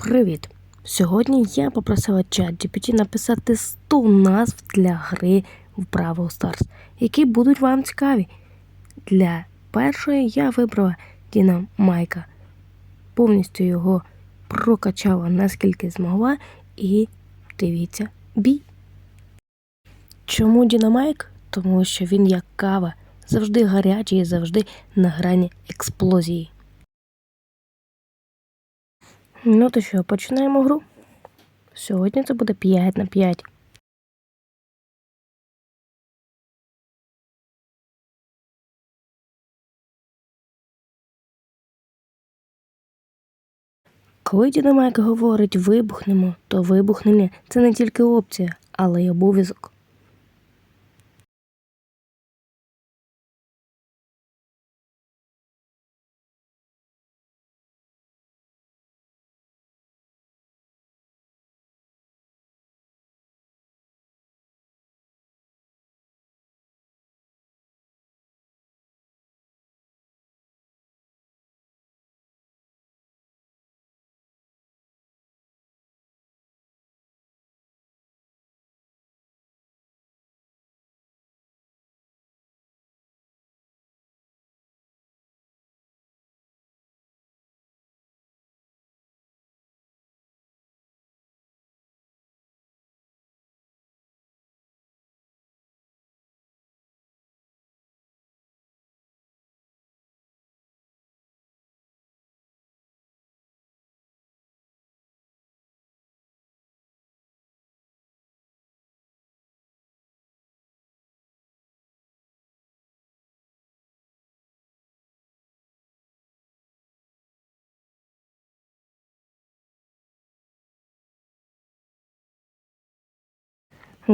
Привіт! Сьогодні я попросила чат GPT написати 100 назв для гри в Brawl Stars, які будуть вам цікаві. Для першої я вибрала Діна Майка. Повністю його прокачала наскільки змогла і дивіться бій. Чому Дінамайк? Тому що він як кава, завжди гарячий і завжди на грані експлозії. Ну то що, починаємо гру. Сьогодні це буде 5 на 5. Коли Дінамайк говорить вибухнемо, то вибухнення це не тільки опція, але й обов'язок.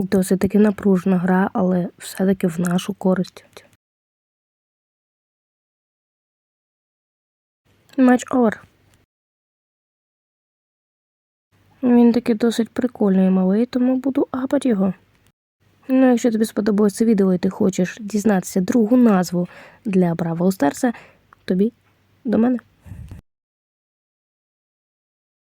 Досить таки напружена гра, але все-таки в нашу користь. Матч овер. Він таки досить прикольний і малий, тому буду апати його. Ну, якщо тобі сподобалось це відео і ти хочеш дізнатися другу назву для Бравл Старса, тобі до мене.